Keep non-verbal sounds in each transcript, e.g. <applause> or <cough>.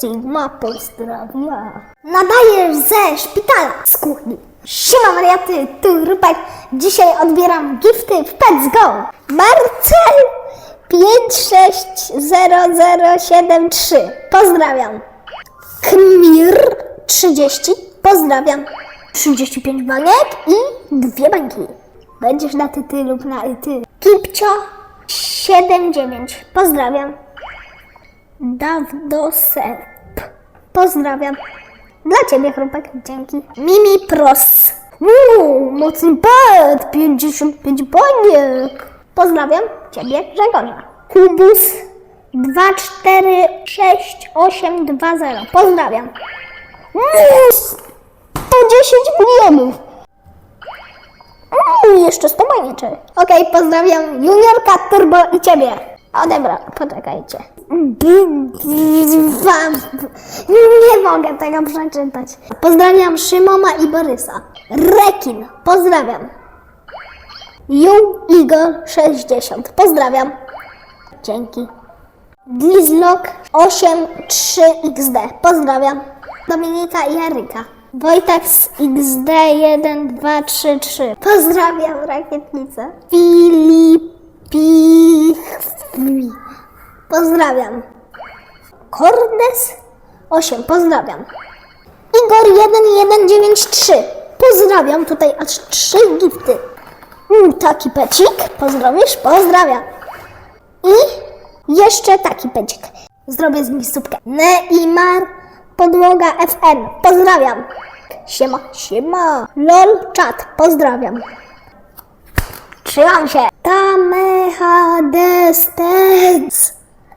Sigma pozdrawia. Nadajesz ze szpitala z kuchni. Siema wariaty, tu Rupek. Dzisiaj odbieram gifty w Pets Go. Marcel 560073. Pozdrawiam. Kmir 30. Pozdrawiam. 35 baniek i dwie bańki. Będziesz na ty, ty lub na ty. Kipcio 79. Pozdrawiam. Dawdoserp. Pozdrawiam. Dla ciebie, chrupek. Dzięki. Mimi Pros. Uuu, mocny pet. 55 baniek. Pozdrawiam ciebie, Grzegorza. Kubus 246820. Pozdrawiam. Uuu, 110 milionów. Uuu, jeszcze 100 banieczek. Okej, pozdrawiam Juniorka, Turbo i ciebie. Odebra, poczekajcie. Nie mogę tego przeczytać. Pozdrawiam Szymona i Borysa. Rekin, pozdrawiam. Ju Igor 60, pozdrawiam. Dzięki. Glizlok 83XD, pozdrawiam. Dominika i Eryka. Wojtek z XD 1233. Pozdrawiam rakietnicę. Filipi. Pozdrawiam. Kordes 8. Pozdrawiam. Igor 1193. Pozdrawiam. Tutaj aż 3 gifty. Mm, taki pecik. Pozdrowisz? Pozdrawiam. I jeszcze taki pecik. Zrobię z nich słupkę. Neymar, podłoga FN. Pozdrawiam. Siema, siema. LOL czat. Pozdrawiam. Trzymam się. Kameha distance.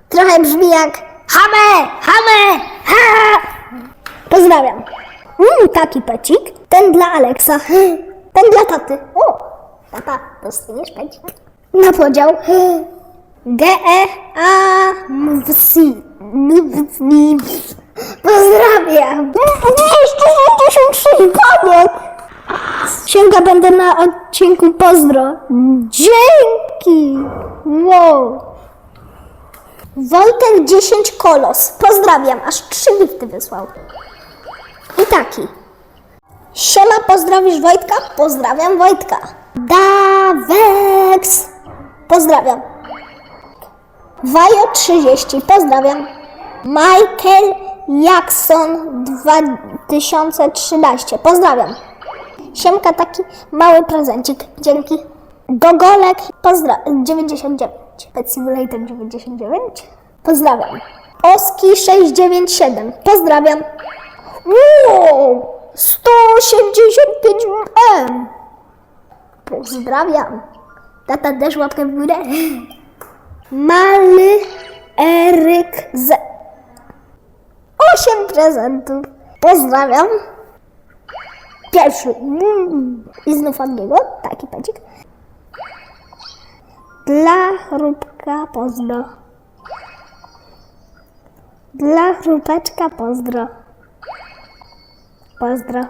Trochę brzmi jak Hame, hame, ha. Pozdrawiam. Mm, taki pecik. Ten dla Aleksa. Ten dla taty. O, tata, dostaniesz pecik. Na podział. G, E, A, M, C. M. Pozdrawiam. 263 koniec. Sięga będę na odcinku pozdro. Dzięki. Wow. Wojtek 10 kolos. Pozdrawiam. Aż trzy gifty wysłał. I taki. Siema, pozdrowisz Wojtka? Pozdrawiam Wojtka. Dawex. Pozdrawiam. Wajo 30. Pozdrawiam. Michael Jackson 2013. Pozdrawiam. Siemka, taki mały prezencik. Dzięki. Gogolek, pozdrawiam. 99. Pet Simulator 99. Pozdrawiam. Oski 697. Pozdrawiam. Wow, 185 M. Pozdrawiam. Tata też łapkę w górę. Maly Eryk Z. 8 prezentów. Pozdrawiam. Pierwszy. Mm. I znów od niego. Taki pecik. Dla chrupka pozdro. Dla chrupeczka pozdro. Pozdro.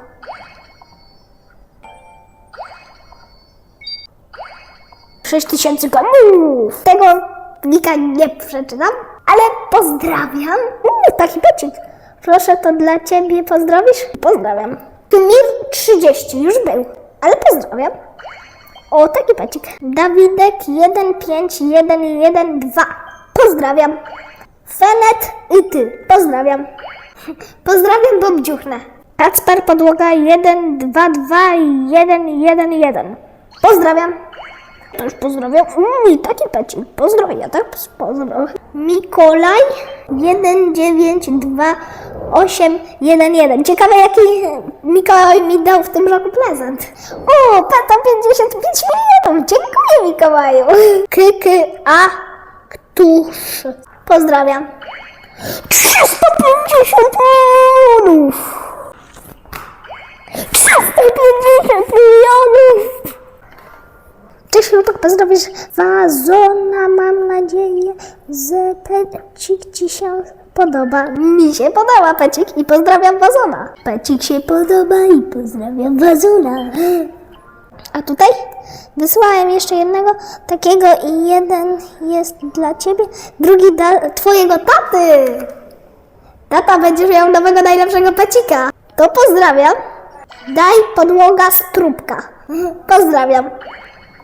Sześć tysięcy komów. Tego nika nie przeczytam, ale pozdrawiam. Mm, taki pecik. Proszę, to dla ciebie pozdrowisz? Pozdrawiam. Mir 30 już był, ale pozdrawiam. O, taki pecik. Dawidek 15112. Pozdrawiam. Fenet i ty. Pozdrawiam. <laughs> Pozdrawiam, bo bdziuchnę. Kacper podłoga 122111. Pozdrawiam. Też pozdrawiam. Mm, i taki pecik. Pozdrowię, ja też pozdrowię. Mikołaj 192811. Ciekawe, jaki Mikołaj mi dał w tym roku prezent. O, pata 55 milionów. Dziękuję, Mikołaju. <laughs> Kyky A. Ktusz. Pozdrawiam. 350 milionów. 350 milionów. Cześć, Lutok, pozdrowisz Wazona. Mam nadzieję, że pecik ci się podoba. Mi się podoba pecik i pozdrawiam Wazona. Pecik się podoba i pozdrawiam Wazona. A tutaj wysłałem jeszcze jednego takiego i jeden jest dla ciebie, drugi dla twojego taty. Tata będziesz miał nowego najlepszego pecika. To pozdrawiam. Daj podłoga stróbka. Pozdrawiam.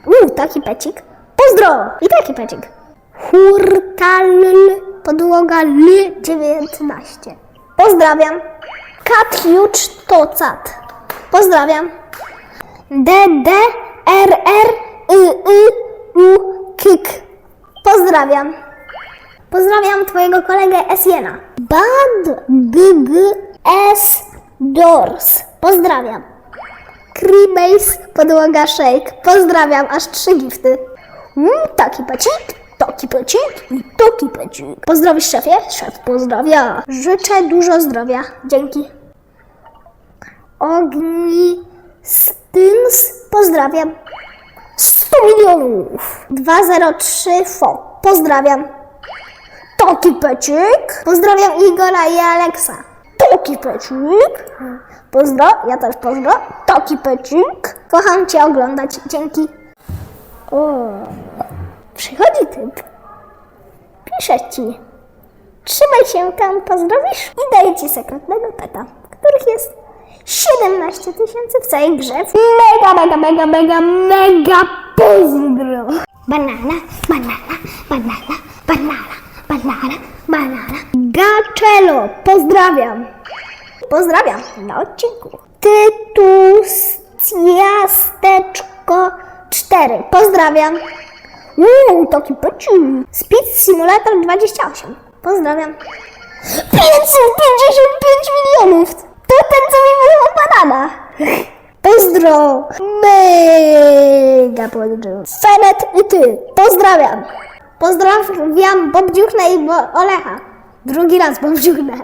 Uuu, taki pecik. Pozdro! I taki pecik. Hurtal podłoga L19. Pozdrawiam. Kat huge tocat. Pozdrawiam. DD RR Y Y U Kik. Pozdrawiam. Pozdrawiam twojego kolegę Esiena. Bad GG S Doors. Pozdrawiam. Creebase podłoga shake. Pozdrawiam, aż trzy gifty. Mm, taki pecik, taki pecik i taki pecik. Pozdrowisz szefie? Szef pozdrawia. Życzę dużo zdrowia. Dzięki. Ogni Styns. Pozdrawiam. 100 milionów. 203 FO. Pozdrawiam. Toki Pecik. Pozdrawiam Igora i Aleksa. Toki Pecik. Pozdro, ja też pozdro. Toki Pecik. Kocham Cię oglądać. Dzięki. O, przychodzi typ. Pisze Ci. Trzymaj się tam, pozdrowisz i daję Ci sekretnego peta, których jest 17 tysięcy w całej grze. Mega, mega, mega, mega, mega pozdro. Banana, banana, banana, banana, banana, banana. Gaczelo, pozdrawiam. Pozdrawiam na odcinku. Tytus Ciasteczko 4. Pozdrawiam. Uuu, taki peci. Speed Simulator 28. Pozdrawiam. 555 milionów! To ten, co mi wyjął banana. Pozdro! Mega pozdro. Fenet i ty. Pozdrawiam. Pozdrawiam Bob Dziuchnę i Bo Olecha. Drugi raz Bob Dziuchnę.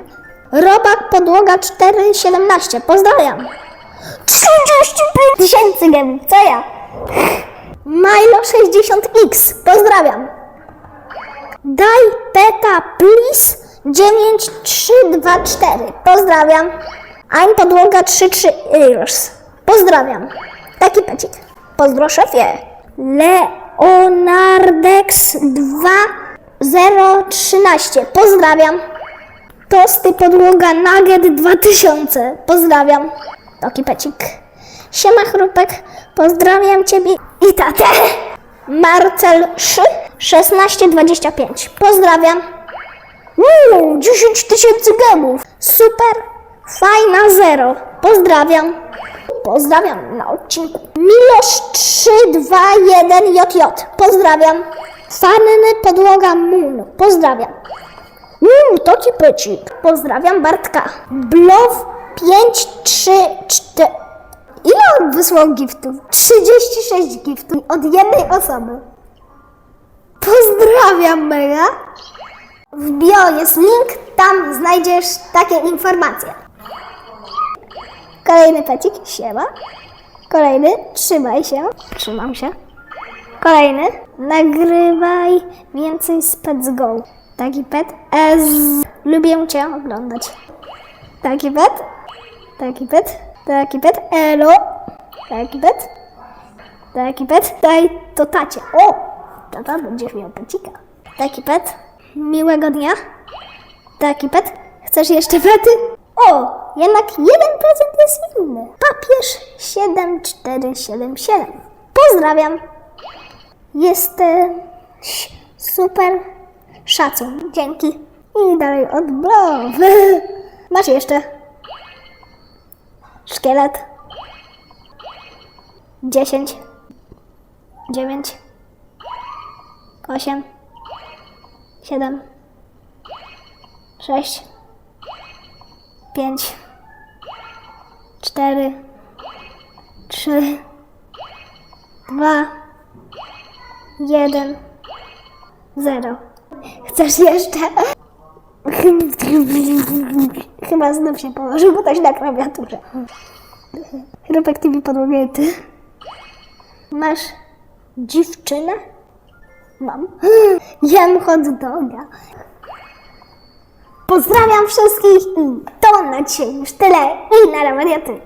Robak podłoga 417. Pozdrawiam. 35 tysięcy gemów. Co ja? Milo 60X. Pozdrawiam. Daj peta please 9324. Pozdrawiam. I'm podłoga 33 years. Pozdrawiam. Taki pecik. Pozdro szefie. Leonardex 2013. Pozdrawiam. Tosty podłoga Nugget 2000. Pozdrawiam. Taki pecik. Siema chrupek. Pozdrawiam ciebie i tatę. Marcel 3 1625. Pozdrawiam. Uuu, 10 tysięcy gemów. Super. Fajna zero. Pozdrawiam. Pozdrawiam na odcinku. Milosz 321 JJ. Pozdrawiam. Fanny podłoga Moon. Pozdrawiam. Uuu, taki pycik. Pozdrawiam Bartka. Blow 534. Ile on wysłał giftów? 36 giftów od jednej osoby. Pozdrawiam mega. W bio jest link, tam znajdziesz takie informacje. Kolejny pecik, siema. Kolejny, trzymaj się. Trzymam się. Kolejny, nagrywaj więcej Pets Go. Taki pet, ez. Lubię Cię oglądać. Taki pet, taki pet, taki pet, elo. Taki pet, taki pet, daj to tacie. O, tata będziesz miał pecika. Taki pet, miłego dnia. Taki pet, chcesz jeszcze pety? O, jednak jeden prezent jest inny. Papież 7477. Pozdrawiam. Jesteś super. Szacun. Dzięki. I dalej odblowy. <laughs> Masz jeszcze. Szkielet. 10. 9. 8. 7. 6. 5. 4. 3. 2. 1. 0. Chcesz jeszcze? <laughs> Chyba znów się położył, bo coś na klawiaturze. Chrupek TV podłogiety. Masz dziewczynę? Mam. <gasps> Jem hot doga. Pozdrawiam wszystkich i to na dzisiaj już tyle. I na wariaty.